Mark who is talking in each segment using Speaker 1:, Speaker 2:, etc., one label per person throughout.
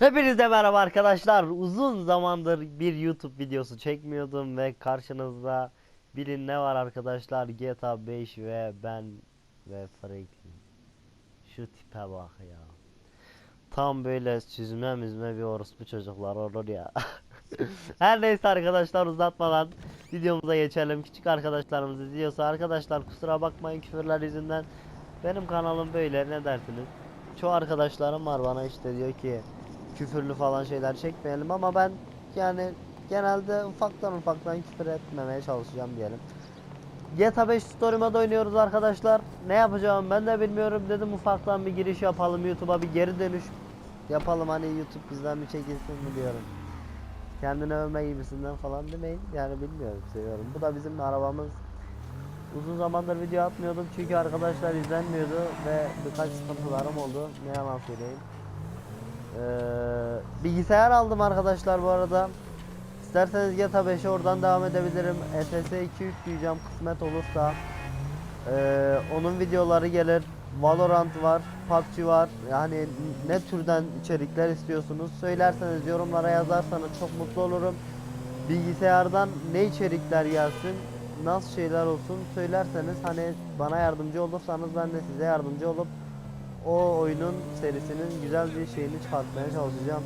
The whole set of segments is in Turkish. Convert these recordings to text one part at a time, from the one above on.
Speaker 1: Hepinize merhaba arkadaşlar. Uzun zamandır bir YouTube videosu çekmiyordum ve karşınızda bilin ne var arkadaşlar? GTA 5 ve ben ve Franklin. Şu tipe bak ya. Tam böyle süzme müzme bir orospu çocuklar olur ya. Her neyse arkadaşlar uzatmadan videomuza geçelim. Küçük arkadaşlarımız izliyorsa arkadaşlar kusura bakmayın küfürler yüzünden. Benim kanalım böyle ne dersiniz? Çoğu arkadaşlarım var bana işte diyor ki küfürlü falan şeyler çekmeyelim ama ben yani genelde ufaktan ufaktan küfür etmemeye çalışacağım diyelim. GTA 5 Story Mode oynuyoruz arkadaşlar. Ne yapacağım ben de bilmiyorum dedim ufaktan bir giriş yapalım YouTube'a bir geri dönüş yapalım hani YouTube bizden bir çekilsin mi diyorum. Kendini övme gibisinden falan demeyin yani bilmiyorum seviyorum. Bu da bizim arabamız. Uzun zamandır video atmıyordum çünkü arkadaşlar izlenmiyordu ve birkaç sıkıntılarım oldu. Ne yalan söyleyeyim. Ee, bilgisayar aldım arkadaşlar bu arada. İsterseniz GTA 5'e oradan devam edebilirim. ETS 2 yükleyeceğim kısmet olursa. Ee, onun videoları gelir. Valorant var, PUBG var. Yani ne türden içerikler istiyorsunuz söylerseniz yorumlara yazarsanız çok mutlu olurum. Bilgisayardan ne içerikler gelsin, nasıl şeyler olsun söylerseniz hani bana yardımcı olursanız ben de size yardımcı olup o oyunun serisinin güzel bir şeyini çıkartmaya çalışacağım.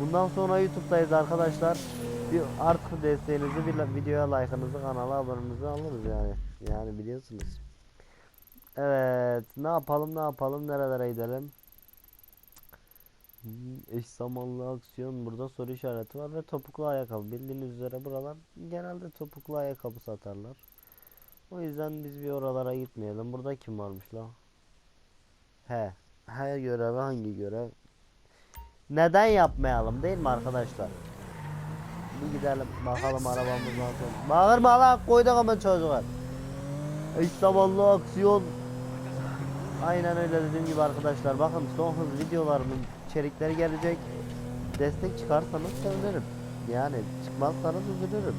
Speaker 1: Bundan sonra YouTube'dayız arkadaşlar. Bir artık desteğinizi, bir videoya like'ınızı, kanala abonenizi alırız yani. Yani biliyorsunuz. Evet, ne yapalım ne yapalım nerelere gidelim? Hmm, Eş zamanlı aksiyon burada soru işareti var ve topuklu ayakkabı. Bildiğiniz üzere buralar genelde topuklu ayakkabı satarlar. O yüzden biz bir oralara gitmeyelim. Burada kim varmış la? He. Her görevi hangi görev? Neden yapmayalım değil mi arkadaşlar? Bir gidelim bakalım arabamız nasıl. Bağırma lan koyduk ama çocuğa. Eş zamanlı aksiyon. Aynen öyle dediğim gibi arkadaşlar. Bakın son hız videolarımın içerikleri gelecek. Destek çıkarsanız sevinirim. Yani çıkmazsanız üzülürüm.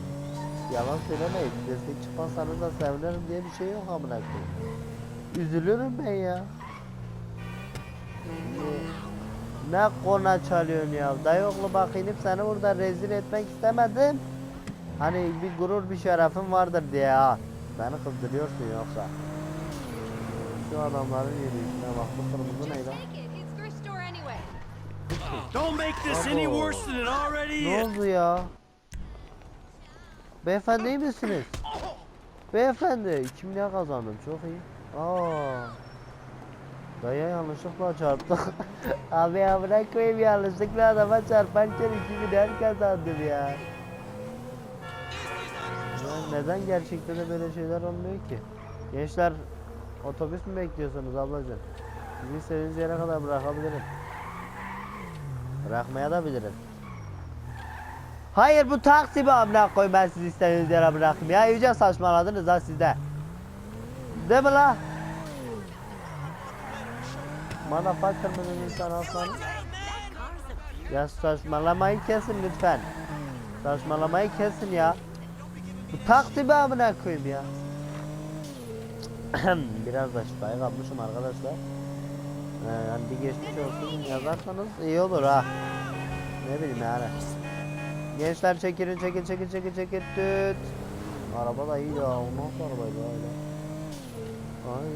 Speaker 1: Yalan söylemeyin. Destek çıkmazsanız da sevinirim diye bir şey yok amına koyayım. Üzülürüm ben ya. Ne kona çalıyorsun ya? Dayıoğlu bak inip seni burada rezil etmek istemedim. Hani bir gurur bir şerefin vardır diye ha. Beni kızdırıyorsun yoksa. Şu adamların yürüyüşüne bak bu kırmızı ne
Speaker 2: anyway.
Speaker 3: Don't make this any worse than it already
Speaker 1: Ne
Speaker 3: is.
Speaker 1: oldu ya? Beyefendi iyi misiniz? Beyefendi kimliğe kazandım çok iyi. Aa. Dayı yanlışlıkla çarptı. Abi bırak koyayım yanlışlıkla adama çarparken 2000 kazandım ya. ya. Neden gerçekten de böyle şeyler olmuyor ki? Gençler otobüs mü bekliyorsunuz ablacığım? Sizi istediğiniz yere kadar bırakabilirim. Bırakmaya da bilirim. Hayır bu taksi mi amına koy ben sizi istediğiniz yere bırakayım ya iyice saçmaladınız ha sizde. Değil mi la? Motherfucker dedin sen aslan? Ya saçmalamayı kesin lütfen. Saçmalamayı kesin ya. Bu taksi mi amına koyayım ya? Biraz da şifayı kapmışım arkadaşlar. Ee, yani bir geçmiş olsun yazarsanız iyi olur ha. Ne bileyim yani. Gençler çekilin çekil çekil çekil çekil tüt. Araba da iyi ya. O nasıl arabaydı ya öyle? Ay.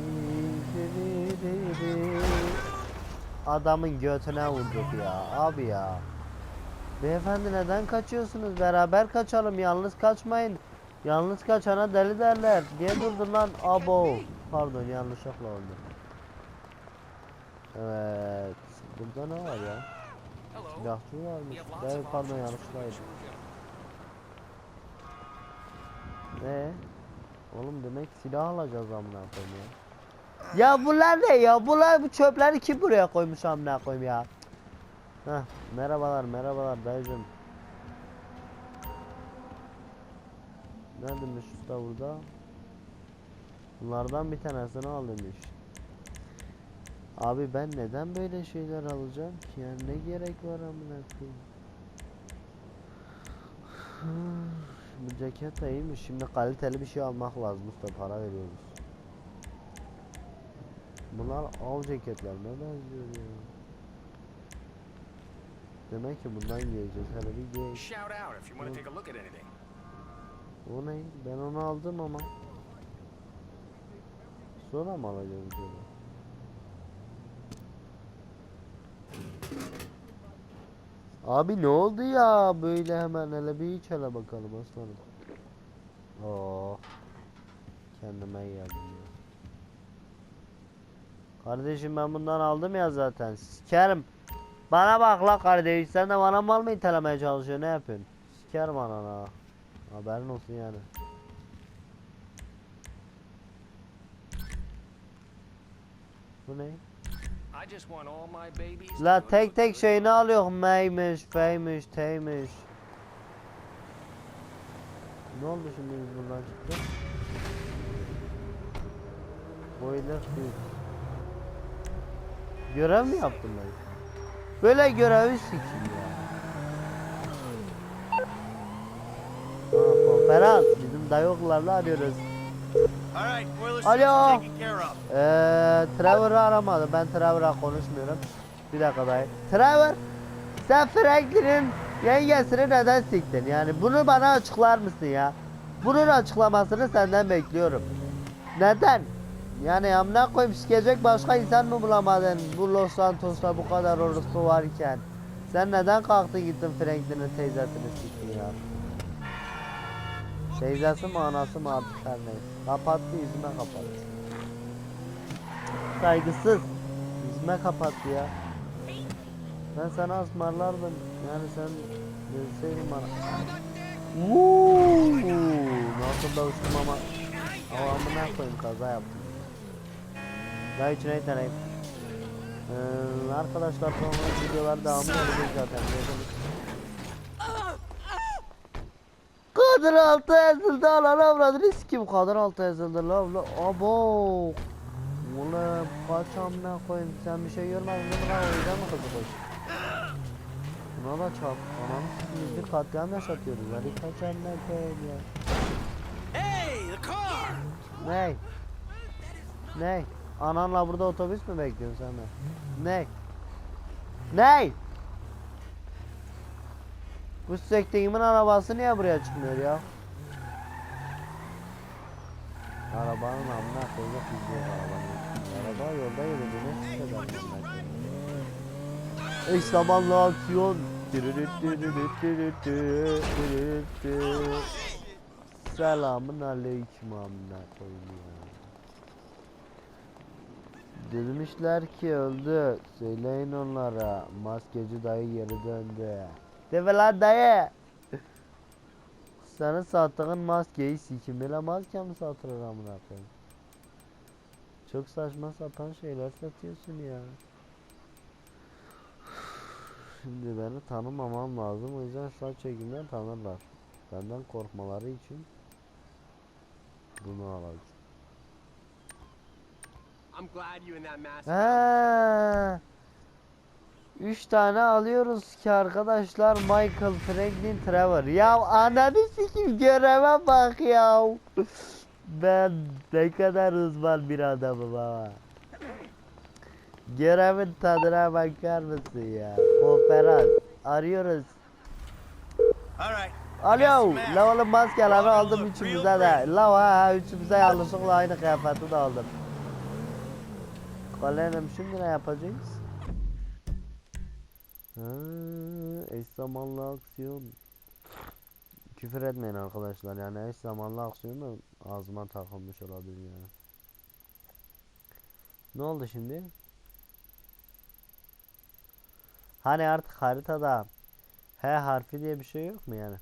Speaker 1: Adamın götüne vurduk ya. Abi ya. Beyefendi neden kaçıyorsunuz? Beraber kaçalım. Yalnız kaçmayın. Yalnız kaçana deli derler. Niye durdun lan? Abo. Pardon yanlışlıkla oldu. Evet. Burada ne var ya? Silahlı varmış. Evet pardon yanlışlıklaydı. Ne? Oğlum demek silah alacağız amına koyayım ya. Ya bunlar ne ya? Bunlar bu çöpleri kim buraya koymuş amına koyayım ya? Heh, merhabalar merhabalar dayıcım. Neredeymiş usta burada? Bunlardan bir tanesini al demiş. Abi ben neden böyle şeyler alacağım ki? Yani ne gerek var amına koyayım? Bu ceket de iyiymiş. Şimdi kaliteli bir şey almak lazım usta para veriyoruz. Bunlar av ceketler ne benziyor ya? Demek ki bundan geleceğiz. Hele bir
Speaker 4: anything.
Speaker 1: O ne? Ben onu aldım ama. Sonra mı alacağız böyle? Abi ne oldu ya böyle hemen hele bir iç hele bakalım aslanım. Oo. Kendime geldim ya. Kardeşim ben bundan aldım ya zaten. Sikerim. Bana bak la kardeş sen de bana mal mı itelemeye çalışıyorsun ne yapıyorsun? Sikerim anana. Haberin olsun yani. Bu ne? La tek tek şeyini alıyor. Meymiş, feymiş, teymiş. Ne oldu şimdi biz buradan çıktık? Boiler suit. Görev mi yaptım ben? Böyle görevi sikeyim ya. Konferans. Bizim dayoklarla arıyoruz. Alo. Eee Trevor'ı aramadı. Ben Trevor'a konuşmuyorum. Bir dakika dayı. Trevor, sen Franklin'in yengesini neden siktin? Yani bunu bana açıklar mısın ya? Bunun açıklamasını senden bekliyorum. Neden? Yani amına koyayım sikecek başka insan mı bulamadın bu Los Santos'ta bu kadar orospu varken? Sen neden kalktın gittin Franklin'in teyzesini siktin ya? Teyzesi mi anası mı artık her neyse. Kapattı yüzüme kapattı. Saygısız. Yüzüme kapattı ya. Ben sana ısmarlardım. Yani sen deseydin bana. Vuuu. Nasıl da ama. Ama amına koyayım kaza yaptım. Daha içine yeteneğim. Ee, arkadaşlar sonra videolar devamı gelecek zaten. Kadın altı ezildi ananı avradını sikim kadın altı ezildi la la abo! Ulan kaç amına koyayım? Sen bir şey görmedin mi lan? O yüzden mi kızı koş Buna da çarp. Ananı sikim biz bir katliam yaşatıyoruz. Hadi kaç amına koyayım ya?
Speaker 3: Hey, the car!
Speaker 1: Ney? Ney Ananla burada otobüs mü bekliyorsun sen de? Ney Ney Bu sektiğimin arabası niye buraya çıkmıyor ya? Arabanın amına koyacak yok arabanın. Araba yolda yürüdüğüne sikeceğim Eş zamanlı aksiyon Selamun aleyküm amına ya Demişler ki öldü. Söyleyin onlara. Maskeci dayı geri döndü. Deme lan dayı. Senin sattığın maskeyi sikim. Böyle maske mi satılır amına koyayım? Çok saçma sapan şeyler satıyorsun ya. Şimdi beni tanımamam lazım. O yüzden saç çekimden tanırlar. Benden korkmaları için bunu alacağım.
Speaker 4: I'm glad you and that mask.
Speaker 1: Ha. Üç tane alıyoruz ki arkadaşlar Michael Franklin Trevor. Ya ananı sikim göreve bak ya. Ben ne kadar uzman bir adamım ama. Görevin tadına bakar mısın ya? Konferans. Arıyoruz.
Speaker 3: All right.
Speaker 1: Alo. La oğlum maskeleri aldım üçümüze de. La ha, üçümüze yanlışlıkla aynı kıyafeti de aldım. Kalenim şimdi ne yapacağız? Ha, eş zamanlı aksiyon. Küfür etmeyin arkadaşlar yani eş zamanlı aksiyon da ağzıma takılmış olabilir yani. Ne oldu şimdi? Hani artık haritada H harfi diye bir şey yok mu yani?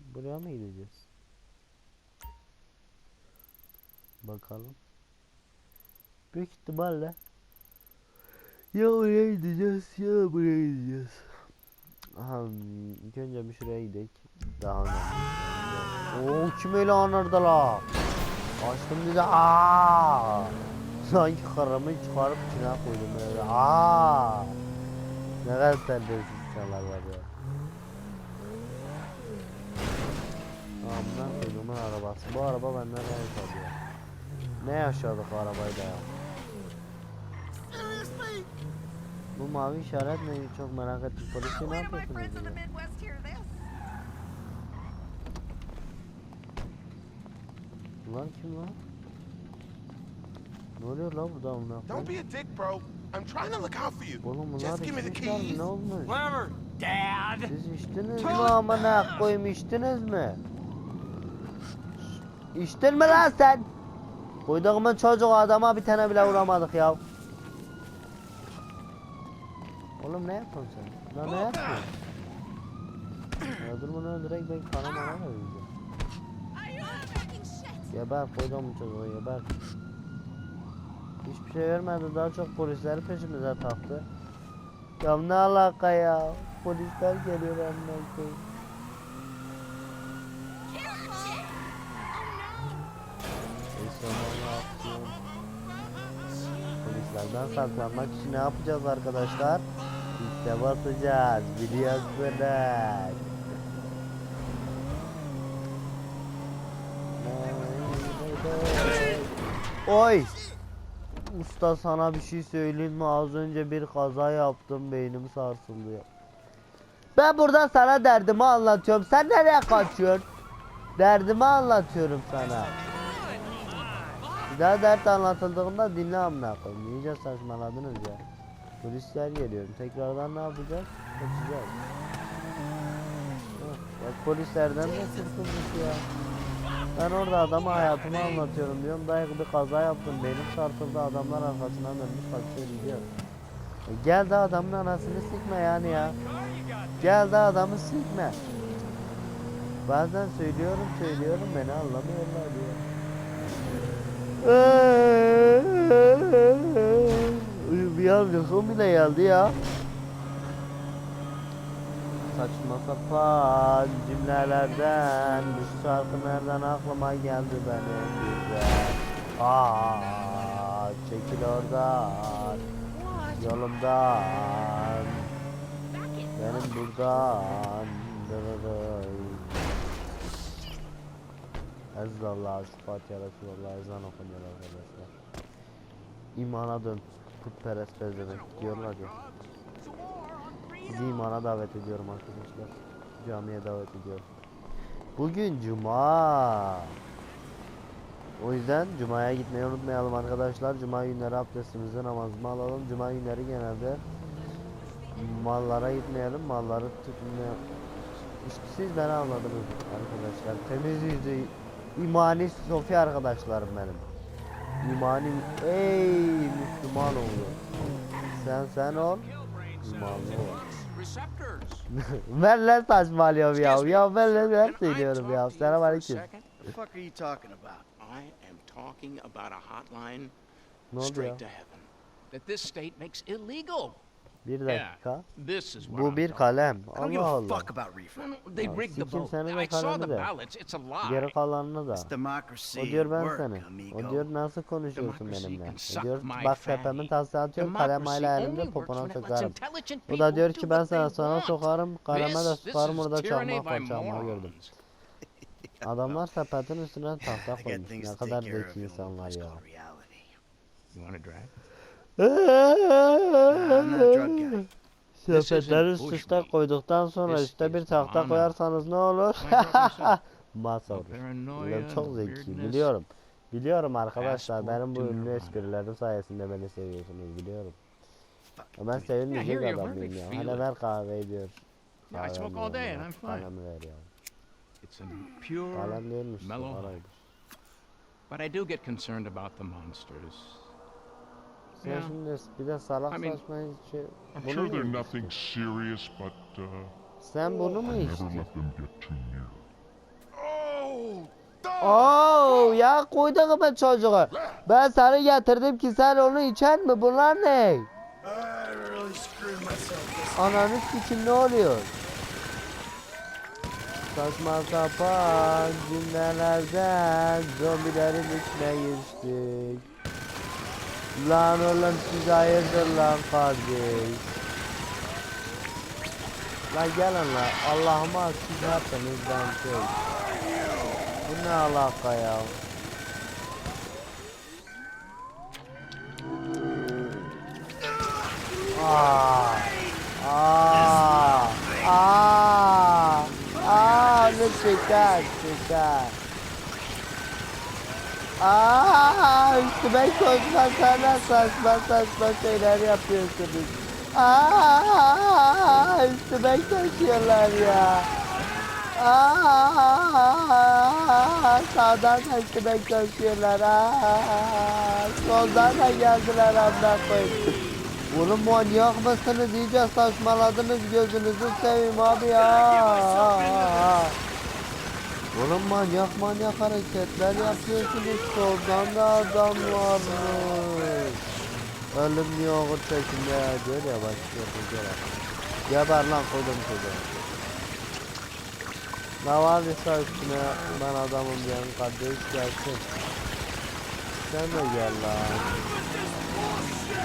Speaker 1: Buraya mı gideceğiz? Bakalım. Büyük ihtimalle ya oraya gideceğiz ya buraya gideceğiz. Aha, ilk önce bir şuraya gidelim. Daha önemli. Oo kim öyle anırdı la? Açtım dedi aa. Sanki karımı çıkarıp içine koydum öyle. Aa. Ne kadar terbiyesiz insanlar var ya. Amına koyduğumun arabası. Bu araba benden ne yaşadı ya? Ne yaşadık da ya? Bu mavi işaret ne? Çok merak ettim. Polisi ne yapıyorsunuz. Lan kim lan? Ne oluyor lan burada amına
Speaker 5: Don't
Speaker 1: koyayım?
Speaker 5: be a dick, bro. I'm trying to look out for you.
Speaker 1: Oğlum bunlar
Speaker 5: Just give me the keys.
Speaker 1: Ne olmuş?
Speaker 3: Whatever, Dad.
Speaker 1: Siz içtiniz mi amına koyayım içtiniz mi? İçtin mi lan sen? Koyduğumun çocuk adama bir tane bile vuramadık ya. Oğlum ne yapıyorsun sen? Lan ne yapıyorsun? Öldür bunu öldürek ben vereceğim.
Speaker 2: Fucking shit!
Speaker 1: Geber koyduğumun çocuğu geber. Hiçbir şey vermedi daha çok polisleri peşimize taktı. Ya ne alaka ya? Polisler geliyor benden koyayım. Onu. Polislerden saklanmak için ne yapacağız arkadaşlar? İşte basacağız. Biliyorsunuz. Oy! Usta sana bir şey söyleyeyim mi? Az önce bir kaza yaptım. Beynim sarsıldı. Ben burada sana derdimi anlatıyorum. Sen nereye kaçıyorsun? Derdimi anlatıyorum sana. Bir daha dert anlatıldığında dinle amına koyayım. İyice saçmaladınız ya. Polisler geliyor. Tekrardan ne yapacağız? Kaçacağız. Bak polislerden de kurtulduk ya. Ben orada adama hayatımı anlatıyorum diyorum. Dayak bir kaza yaptım. Benim sarsıldı adamlar arkasından dönmüş kaçıyor gidiyor. E gel de adamın anasını sikme yani ya. Gel de adamı sikme. Bazen söylüyorum söylüyorum beni anlamıyorlar diyor. Bir an uykum bile geldi ya. Saçma sapan cümlelerden Bu şarkı nereden aklıma geldi benim birden Aa, çekil oradan Yolumdan Benim buradan Dırırıy. Ezzallah Fatiha Resulallah ezan okunuyor arkadaşlar İmana dön putperest pezevenk diyorlar ya Sizi davet ediyorum arkadaşlar. Camiye davet ediyorum. Bugün cuma. O yüzden cumaya gitmeyi unutmayalım arkadaşlar. Cuma günleri abdestimizi namazımızı alalım. Cuma günleri genelde mallara gitmeyelim. Malları tutmaya... İşte siz beni anladınız arkadaşlar. Temiz yüzü imani Sofi arkadaşlarım benim. İmani ey Müslüman oluyor. Sen sen ol. İmanlı ol. Ben ne saçmalıyorum ya. Ya ben ne ben söylüyorum
Speaker 4: talk
Speaker 1: ya. Selam aleyküm. Ne oldu ya?
Speaker 4: That this state makes illegal.
Speaker 1: Bir dakika.
Speaker 6: This is what
Speaker 1: Bu bir kalem. Allah Allah. Ya,
Speaker 4: rigged the
Speaker 1: sikim
Speaker 4: vote.
Speaker 1: seni
Speaker 4: saw
Speaker 1: kalemi
Speaker 4: the
Speaker 1: de.
Speaker 4: ballots. It's a lie.
Speaker 1: Geri kalanını da.
Speaker 3: It's democracy.
Speaker 1: O diyor
Speaker 3: at
Speaker 1: ben
Speaker 3: work,
Speaker 1: seni.
Speaker 3: amigo.
Speaker 1: O diyor nasıl konuşuyorsun
Speaker 6: Democracy
Speaker 1: benimle.
Speaker 6: can
Speaker 1: O
Speaker 6: suck
Speaker 1: diyor
Speaker 6: my
Speaker 1: bak tepemin tası atıyor kalem
Speaker 6: Democracy
Speaker 1: hala elimde popona sokarım.
Speaker 6: intelligent
Speaker 1: Bu da
Speaker 6: people
Speaker 1: diyor
Speaker 6: do
Speaker 1: ki ben sana sana sokarım kaleme de sokarım
Speaker 6: is
Speaker 1: burada
Speaker 6: tyranny
Speaker 1: çakmak
Speaker 6: by
Speaker 1: var çakmağı gördüm. Adamlar sepetin üstüne tahta koymuş.
Speaker 3: things
Speaker 1: Ne kadar zeki insanlar ya.
Speaker 6: You want to drive?
Speaker 1: Sepetleri üst üste koyduktan sonra
Speaker 6: This
Speaker 1: üstte bir tahta koyarsanız ne olur? Masa olur. Ulan çok zeki biliyorum. Biliyorum arkadaşlar benim bu ünlü esprilerim sayesinde beni seviyorsunuz biliyorum. Ben
Speaker 3: me.
Speaker 1: sevilmeyecek adamım ya. Hani ver kahve diyor.
Speaker 6: Yeah, I smoke all day and I'm fine.
Speaker 1: Kalem ver ya.
Speaker 6: It's a pure, mellow but I do get concerned about the monsters.
Speaker 1: Sen
Speaker 6: Yeah.
Speaker 1: şimdi bir de salak
Speaker 6: I mean,
Speaker 1: saçma şey.
Speaker 7: I'm
Speaker 1: Bunu
Speaker 7: sure they're nothing serious, but uh,
Speaker 1: Sen bunu mu
Speaker 7: never
Speaker 1: içtin?
Speaker 7: let them get too near.
Speaker 5: Oh,
Speaker 1: ya koyduğum çocuğu. Ben seni getirdim ki sen onu içen mi? Bunlar ne?
Speaker 3: I really screwed myself.
Speaker 1: Ananı sikim ne oluyor? Saçma sapan cümlelerden zombilerin içine geçtik. Lan oğlum siz hayırdır lan kardeş. Lan gelin lan Allah'ıma siz ne yaptınız ben şey. Bu ne alaka ya? Aa. Aa. Aa. Aa. Ne şeker. Şeker. Aa. Üstüme koşma sana saçma saçma şeyler yapıyorsunuz. Aa. Üstüme koşuyorlar ya. Aa, sağdan da üstüme koşuyorlar. Aa, soldan da geldiler amına koyayım. Oğlum manyak mısınız? İyice saçmaladınız gözünüzü seveyim abi ya. Oğlum manyak manyak hareketler yapıyorsunuz. Soldan da adam varmış. Ölüm yoğurt şeklinde diyor ya başlıyor bu kere. Geber lan koydum çocuğa. Ne var ise üstüne ben adamım diyen kardeş gelsin. Sen de gel lan.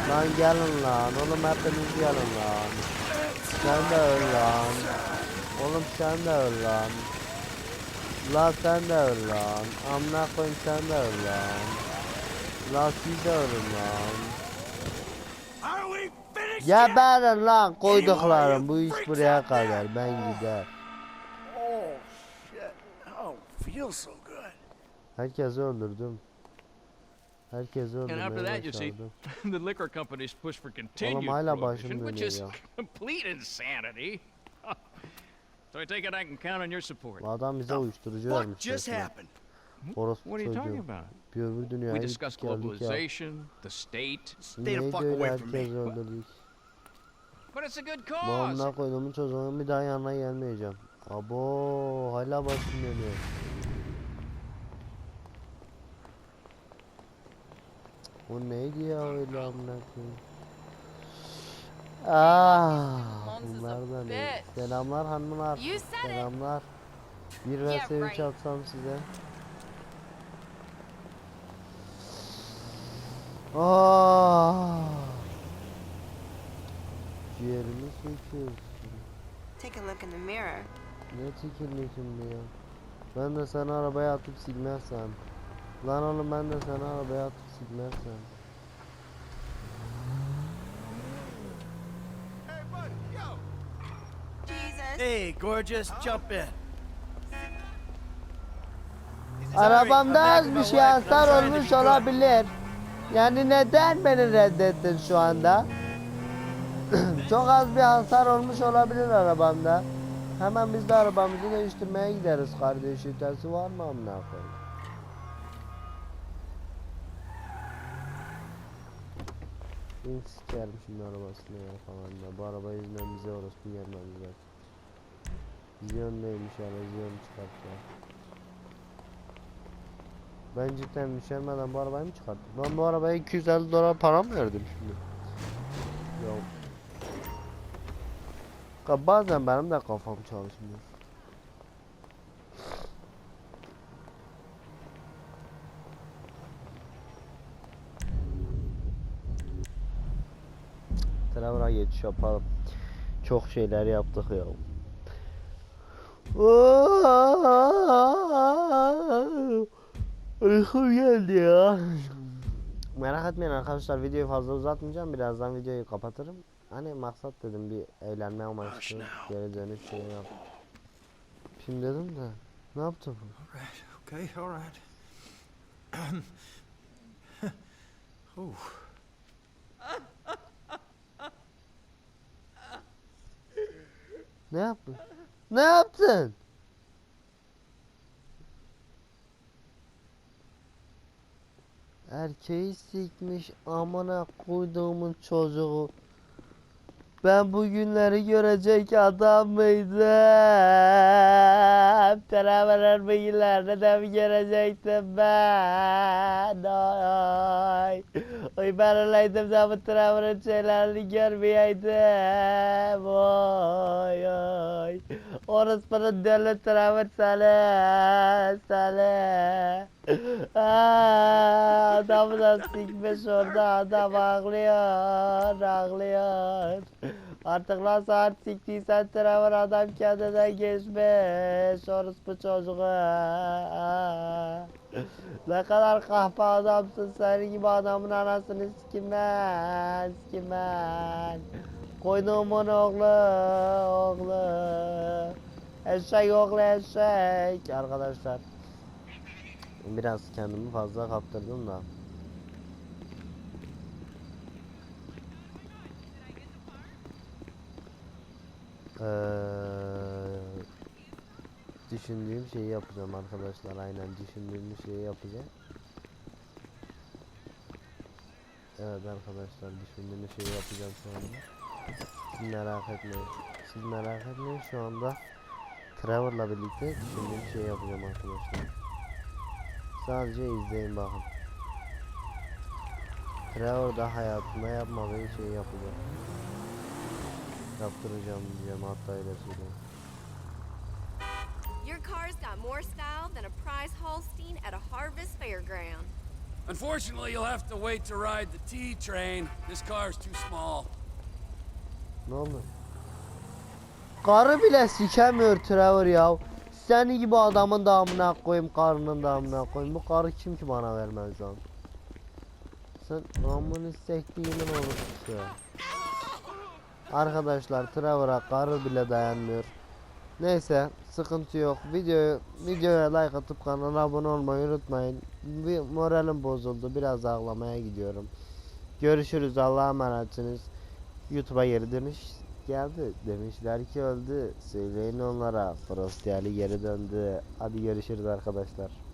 Speaker 1: Lan gelin lan. Oğlum hepiniz gelin lan. Sen de öl lan. Oğlum sen de öl lan. La sen de öl lan. Amına koyayım sen de öl lan. La siz de ölün lan. Geberin lan koyduklarım. Bu iş buraya kadar. Ben gider. Herkesi öldürdüm. Herkesi
Speaker 6: And after that, you see, the liquor companies push for continued prohibition, which is complete insanity. so I take it I can count on your support.
Speaker 1: Bu adam bize uyuşturucu
Speaker 3: What
Speaker 1: vermiş.
Speaker 3: just happened?
Speaker 1: Orospu
Speaker 6: What are you talking
Speaker 1: çocuğu.
Speaker 6: about?
Speaker 1: Bir öbür dünyaya
Speaker 6: We
Speaker 1: gittik
Speaker 6: discussed
Speaker 1: geldik ya.
Speaker 6: globalization, the state,
Speaker 3: Stay
Speaker 1: Niye
Speaker 3: the fuck away from me.
Speaker 1: öldürdük?
Speaker 6: but it's a good
Speaker 1: Bu
Speaker 6: cause.
Speaker 1: amına koyduğumun çocuğunun bir daha yanına gelmeyeceğim. Abo hala başım dönüyor. O neydi ya öyle amına koyayım? Ah, bunlar da ne? Selamlar hanımlar. Selamlar. Bir vs 3
Speaker 2: right.
Speaker 1: atsam size. Ah. Ciğerimi söküyorsun.
Speaker 8: Take a look in the mirror.
Speaker 1: Ne çekildi şimdi ya? Ben de seni arabaya atıp silmezsem. Lan oğlum ben de seni arabaya atıp silmezsem.
Speaker 5: Hey,
Speaker 3: gorgeous, jump in.
Speaker 1: Arabamda az bir şey hasar olmuş olabilir. Yani neden beni reddettin şu anda? Çok az bir hasar olmuş olabilir arabamda. Hemen biz de arabamızı değiştirmeye gideriz kardeş. Ötesi var mı amına koyayım? Sikerim şimdi arabasını ya falan da. Bu araba yüzünden bize orospu gelmez Ziyon neymiş ya? Ziyon çıkartacağım. Ben cidden düşürmeden bu arabayı mı çıkarttım? Ben bu arabaya 250 dolar para mı verdim şimdi? Yok. Ka- Bazen benim de kafam çalışmıyor. Trevor'a geçiş yapalım. Çok şeyler yaptık ya. Uykum geldi ya. Merak etmeyin arkadaşlar videoyu fazla uzatmayacağım. Birazdan videoyu kapatırım. Hani maksat dedim bir eğlenme amaçlı geri dönüş şey yap. Şimdi dedim de ne yaptı bu?
Speaker 9: Okay, all right. oh,
Speaker 1: Ne yaptın? Ne yaptın? Erkeği sikmiş amına koyduğumun çocuğu. Ben bu günleri görecek adam mıydım? Beraber bu günlerde de mi görecektim ben? Ay, ay ben öyleydim de bu Trevor'ın şeylerini görmeyeydim. Oy oy. Orospunun deli Trevor seni, seni. Aa, Adamı da sikmiş orada adam ağlıyor, ağlıyor. Artık nasıl art siktiysen Trevor adam kendinden geçmiş. Orospu çocuğu. Aa. Ne kadar kahpe adamsın senin gibi adamın anasını sikim ben, sikim ben. Koyduğumun oğlu oğlu. Eşek oğlu eşek. Arkadaşlar. Biraz kendimi fazla kaptırdım da. Eee düşündüğüm şeyi yapacağım arkadaşlar. Aynen düşündüğüm şeyi yapacağım. Evet arkadaşlar düşündüğüm şeyi yapacağım şu anda. Siz merak etmeyin. Siz merak etmeyin şu anda Trevor'la birlikte düşündüğüm şeyi yapacağım arkadaşlar. Sadece izleyin bakın. Trevor da hayatında yapmadığı şeyi yapacak. Yaptıracağım diyeceğim hatta öyle söyleyeyim.
Speaker 2: Your car's got more style than a prize Holstein at a harvest fairground.
Speaker 3: Unfortunately, you'll have to wait to ride the T train. This car's too small.
Speaker 1: Ne oldu? Karı bile sikemiyor Trevor ya. Seni gibi adamın damına koyayım, karının damına koyayım. Bu karı kim ki bana vermez lan? Sen amını sektiğimin olur ya. Arkadaşlar Trevor'a karı bile dayanmıyor. Neyse sıkıntı yok. Videoyu videoya like atıp kanala abone olmayı unutmayın. Bir moralim bozuldu. Biraz ağlamaya gidiyorum. Görüşürüz. Allah'a emanetsiniz. YouTube'a geri dönüş geldi. Demişler ki öldü. Söyleyin onlara. Frost geri döndü. Hadi görüşürüz arkadaşlar.